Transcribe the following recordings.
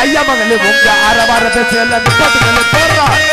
ஐயா மகளே உங்க அரவாரத்தை செல்ல நிப்பாட்டுங்களே போடுறான்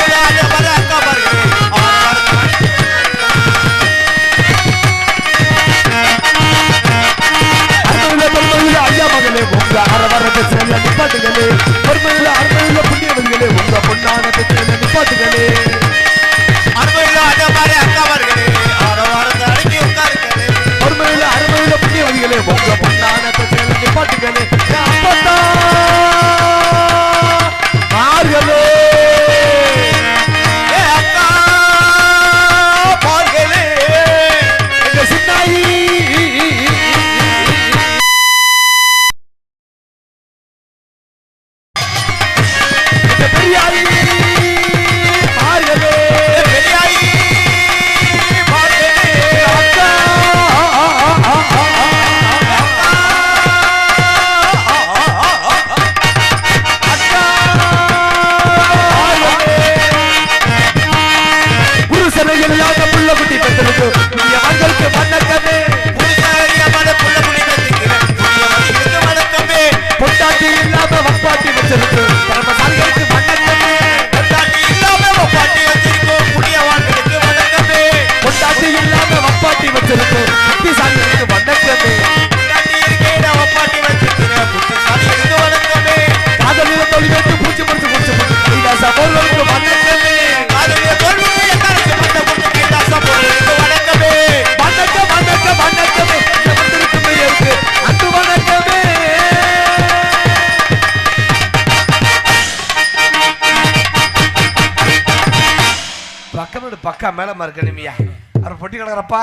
பக்கமோடு பக்கா மேலமா இருக்க நிமியா அவர் பொட்டி கிடக்குறப்பா.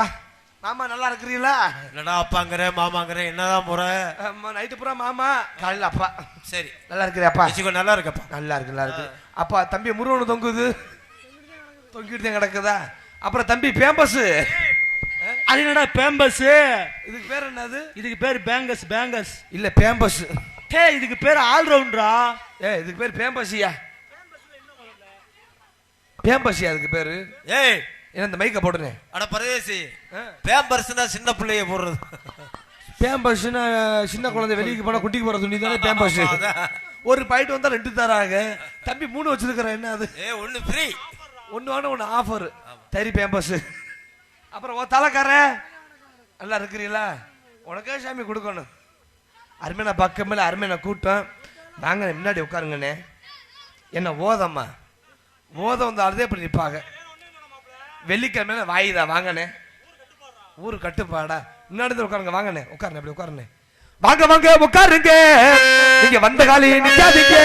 மாமா நல்லா இருக்கிறீங்களா? என்னடா அப்பாங்கிற மாமாங்கிற என்னதான் முறை ஆமா நைட்டு பூரா மாமா. காலையில அப்பா. சரி. நல்லா இருக்கிறியாப்பா? வச்சுக்கோ நல்லா இருக்கப்பா. நல்லா இருக்கு நல்லா இருக்கு. அப்பா தம்பி முருகனு தொங்குது. தொங்கிட்டு தான் கிடக்குதா? அப்புறம் தம்பி பேம்பஸ் அது என்னடா பேம்பஸ் இதுக்கு பேர் என்னது? இதுக்கு பேர் பேங்கஸ் பேங்கஸ் இல்ல பேம்பஸ் டே இதுக்கு பேர் ஆல்ரவுண்டரா? ஏ இதுக்கு பேர் பேம்பஸியா பேம்பஸியா அதுக்கு பேரு. ஏய். ஏன்னா இந்த மைக்க போடுறேன். அட பரதேசி பேம்பர்ஸ்னா சின்ன பிள்ளைய போடுறது. பேம்பஸ்னா சின்ன குழந்தை வெளியே போனா குட்டிக்கு போற துணி தானே அதான். ஒரு பாயிண்ட் வந்தா ரெண்டு தராங்க தம்பி மூணு வச்சிருக்கிறேன் என்ன அது? ஏ ஒண்ணு ஃப்ரீ ஒன்று வாங்க ஒன்று ஆஃபர் தறி பேம்பஸ் அப்புறம் ஓ தலைக்கார நல்லா இருக்கிறீங்களா உனக்கே சாமி கொடுக்கணும். அருமையான பக்கம் மேலே அருமையான கூட்டம். வாங்க முன்னாடி உட்காருங்கண்ணே. என்ன ஓதம்மா? மோத வந்து அழுதே இப்படி நிற்பாங்க வெள்ளிக்கிழமையில வாயுதா வாங்கண்ணே. ஊர் கட்டுப்பாடா. முன்னாடி உட்காருங்க வாங்கண்ணே. உட்காருங்க அப்படி உட்காருண்ணே. வாங்க வாங்க உட்காருங்க. நீங்க வந்த காலி நிக்காதீங்க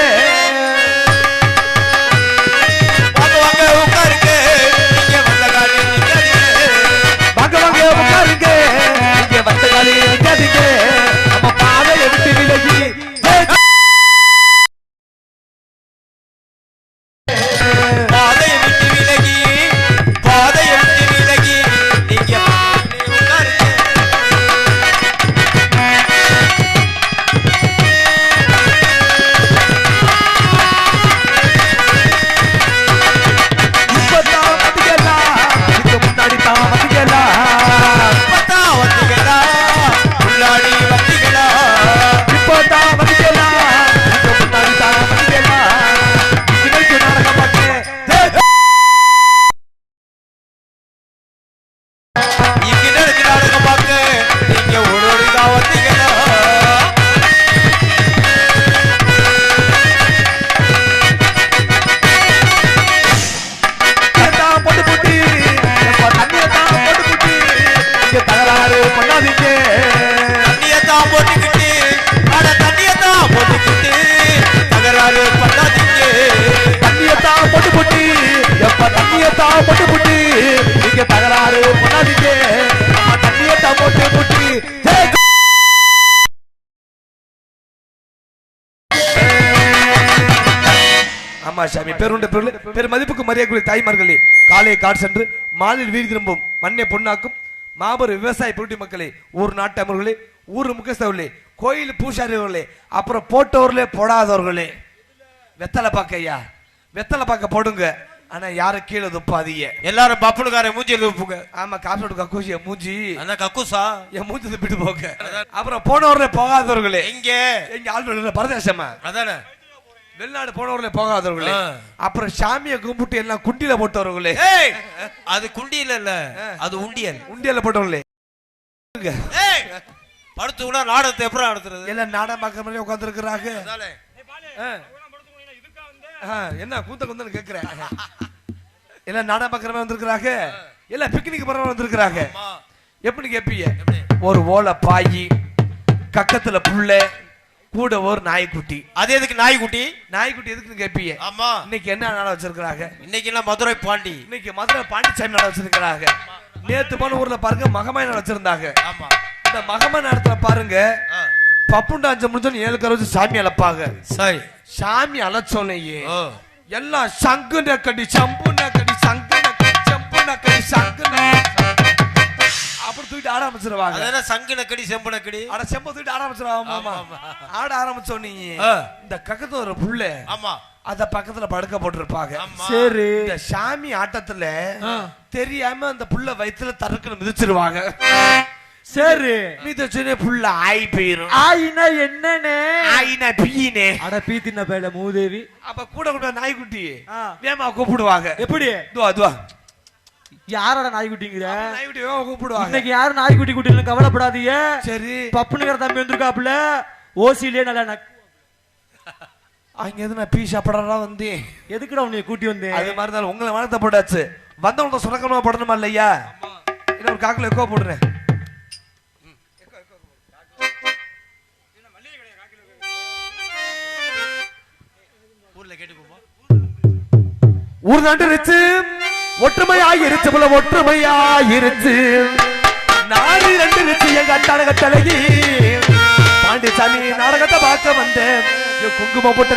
எப்ப தண்ணியத்தான் போட்டு போட்டு நீங்க தகராறு பண்ணாதீங்க. நம்ம தண்ணியத்தான் போட்டு போட்டு ஜெய் ஆமா சாமி பெருண்ட பெருள் பெரு மதிப்புக்கு மரியாதை தாய்மார்களே காலை காட் சென்று மாலில் வீடு திரும்பும் மண்ணை பொண்ணாக்கும் மாபெரும் விவசாய பொருட்டி மக்களே ஊர் நாட்டமர்களே ஊர் முக்கியஸ்தவர்களே கோயில் பூசாரிகளே அப்புறம் போட்டவர்களே போடாதவர்களே. வெத்தலை பாக்க ஐயா வெத்தலை பார்க்க போடுங்க. ஆனா யாரும் கீழே துப்பாதீங்க எல்லாரும் பப்புனுக்கார மூஞ்சி எழுப்புங்க ஆமா காசோடு கக்கூசிய மூஞ்சி. அந்த கக்குசா? என் மூஞ்சி துப்பிட்டு போங்க. அப்புறம் போனவர்களே போகாதவர்களே. எங்க? எங்க ஆள் பரதேசமா? அதானே. வெளிநாடு போனவர்களே போகாதவர்களே. அப்புறம் சாமியை கும்பிட்டு எல்லாம் குண்டியில போட்டவர்களே. அது குண்டியல் இல்ல அது உண்டியல். உண்டியல போட்டவர்களே. படுத்து கூட நாடகத்தை எப்படி நடத்துறது? எல்லாம் நாடகம் பார்க்கற மாதிரி உட்காந்துருக்கிறாங்க. என்ன கூத்த குந்தன்னு கேக்குறேன். எல்லாம் நாடகம் பார்க்கற மாதிரி வந்திருக்கிறாங்க? எல்லாம் பிக்னிக் மாதிரி வந்திருக்கிறாங்க. எப்படி கேப்பீங்க? எப்படி? ஒரு ஓலை பாயி கக்கத்துல புள்ள கூட ஒரு நாய்க்குட்டி. அது எதுக்கு நாய்க்குட்டி? நாய்க்குட்டி எதுக்குன்னு கேப்பீங்க? ஆமா. இன்னைக்கு என்ன நாடகம் வச்சிருக்கிறாங்க? இன்னைக்கு எல்லாம் மதுரை பாண்டி. இன்னைக்கு மதுரை பாண்டிச்சாமி நாடகம் வச்சிருக்கிறாங்க. நேத்து போன ஊர்ல பாருங்க மகமாய் நாடகம் வச்சிருந்தாங்க. ஆமா. இந்த மகமாய் நாடகத்துல பாருங்க. பப்புண்டா அஞ்சு முடிஞ்சோன்னு ஏழு கரை வச்சு சாமி அழைப்பாங்க சரி. சாமி அழைச்சோனையே. ஓ எல்லாம் சங்கு நக்கடி சம்பு நக்கடி சங்கு நக்கடி சம்பு நக்கடி சங்கு. அப்படி தூக்கிட்டு ஆட ஆரம்பிச்சிருவாங்க. சங்கு நக்கடி செம்பு நக்கடி? ஆட செம்ப தூக்கிட்டு ஆட ஆரம்பிச்சிருவாங்க ஆட ஆரம்பிச்சோனே ஆ. இந்த கக்கத்து ஒரு புள்ள ஆமா. அத பக்கத்துல படுக்க போட்டிருப்பாங்க. சரி. இந்த சாமி ஆட்டத்துல தெரியாம அந்த புள்ள வயித்துல தரக்குன்னு மிதிச்சிருவாங்க. சரி. மிதிச்சுனே புள்ள ஆய் போயிரும். ஆயினா என்னன்னு? ஆயினா பீனே அட பீத்தின பேல மூதேவி. அப்ப கூட கூட நாய்க்குட்டி. வேமா கூப்பிடுவாங்க. எப்படி? துவா துவா. யாரோட நாய்க்குட்டிங்கிற? நாய்க்குட்டி வேமா கூப்பிடுவாங்க. இன்னைக்கு யாரும் நாய்க்குட்டி குட்டின்னு கவலைப்படாதீங்க. சரி. பப்புனுங்கிற தம்பி வந்திருக்காப்புல. ஓசிலே நல்லா நக் அங்க எது நான் பீ சாப்பிடறா வந்து எதுக்குடா உன்னை கூட்டி வந்தேன் அது மாதிரி தான் உங்களை வளர்த்த போட்டாச்சு. வந்தவங்க சுரக்கமா போடணுமா இல்லையா? இல்ல ஒரு காக்குல எக்கோ போடுறேன் ஊர் நண்டுருச்சு ஒற்றுமையாயிருச்சு போல ஒற்றுமையாயிருச்சு. நாடு ரெண்டுருச்சு எங்க அட்டான கட்டழகி பாண்டிசாமி நாடகத்தை பார்க்க வந்தேன். குங்குமம் போட்டு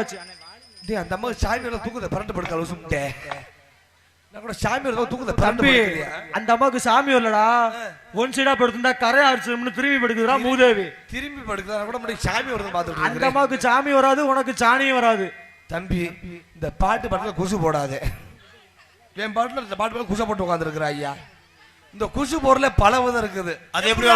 ஆச்சு டேய் அந்த அம்மா சாமி எல்லாம் தூக்குத பரண்டு படுக்க அலசுட்டே நான் கூட சாமி எல்லாம் தூக்குத பரண்டு அந்த அம்மாவுக்கு சாமி வரலடா. ஒன் சைடா படுத்திருந்தா கரை அடிச்சிடும்னு திரும்பி படுக்குதுடா மூதேவி. திரும்பி படுக்குதா? கூட முன்னாடி சாமி வருது பார்த்துட்டு அந்த. அம்மாவுக்கு சாமி வராது உனக்கு சாணியும் வராது. தம்பி இந்த பாட்டு பாட்டுல குசு போடாதே. என் பாட்டுல இந்த பாட்டு மேல குசை போட்டு உட்காந்துருக்குற ஐயா. இந்த குசு பொருளே பல விதம் இருக்குது. அது எப்படி